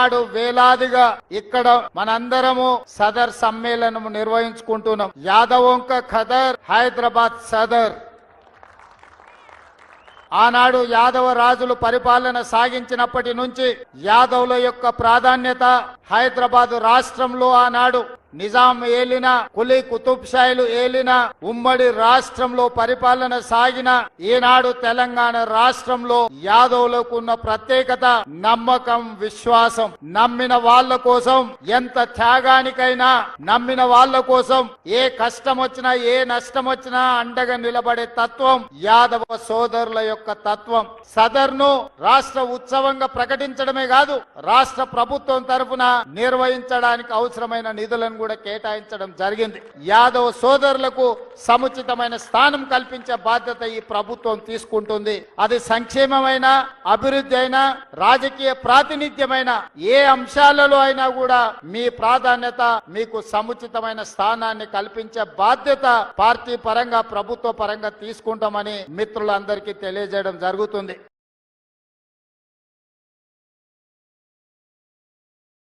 నాడు వేలాదిగా ఇక్కడ మనందరము సదర్ సమ్మేళనం నిర్వహించుకుంటున్నాం. యాదవంక ఖదర్ హైదరాబాద్ సదర్. ఆనాడు యాదవ రాజులు పరిపాలన సాగించినప్పటి నుంచి యాదవుల యొక్క ప్రాధాన్యత హైదరాబాద్ రాష్ట్రంలో ఆనాడు నిజాం ఏలిన కులీ కుతుబ్షాయిలు ఏలిన ఉమ్మడి రాష్ట్రంలో పరిపాలన సాగిన ఈనాడు తెలంగాణ రాష్ట్రంలో యాదవులకు ఉన్న ప్రత్యేకత నమ్మకం విశ్వాసం. నమ్మిన వాళ్ళ కోసం ఎంత త్యాగానికైనా నమ్మిన వాళ్ళ కోసం ఏ కష్టం వచ్చినా ఏ నష్టం వచ్చినా అండగా నిలబడే తత్వం యాదవ సోదరుల యొక్క తత్వం. సదర్ను రాష్ట్ర ఉత్సవంగా ప్రకటించడమే కాదు రాష్ట్ర ప్రభుత్వం తరఫున నిర్వహించడానికి అవసరమైన నిధులను కూడా కేటాయించడం జరిగింది. యాదవ సోదరులకు సముచితమైన స్థానం కల్పించే బాధ్యత ఈ ప్రభుత్వం తీసుకుంటుంది. అది సంక్షేమమైన అభివృద్ధి అయినా రాజకీయ ప్రాతినిధ్యమైన ఏ అంశాలలో అయినా కూడా మీ ప్రాధాన్యత మీకు సముచితమైన స్థానాన్ని కల్పించే బాధ్యత పార్టీ పరంగా ప్రభుత్వ పరంగా తీసుకుంటామని మిత్రులందరికీ తెలియజేయడం జరుగుతుంది.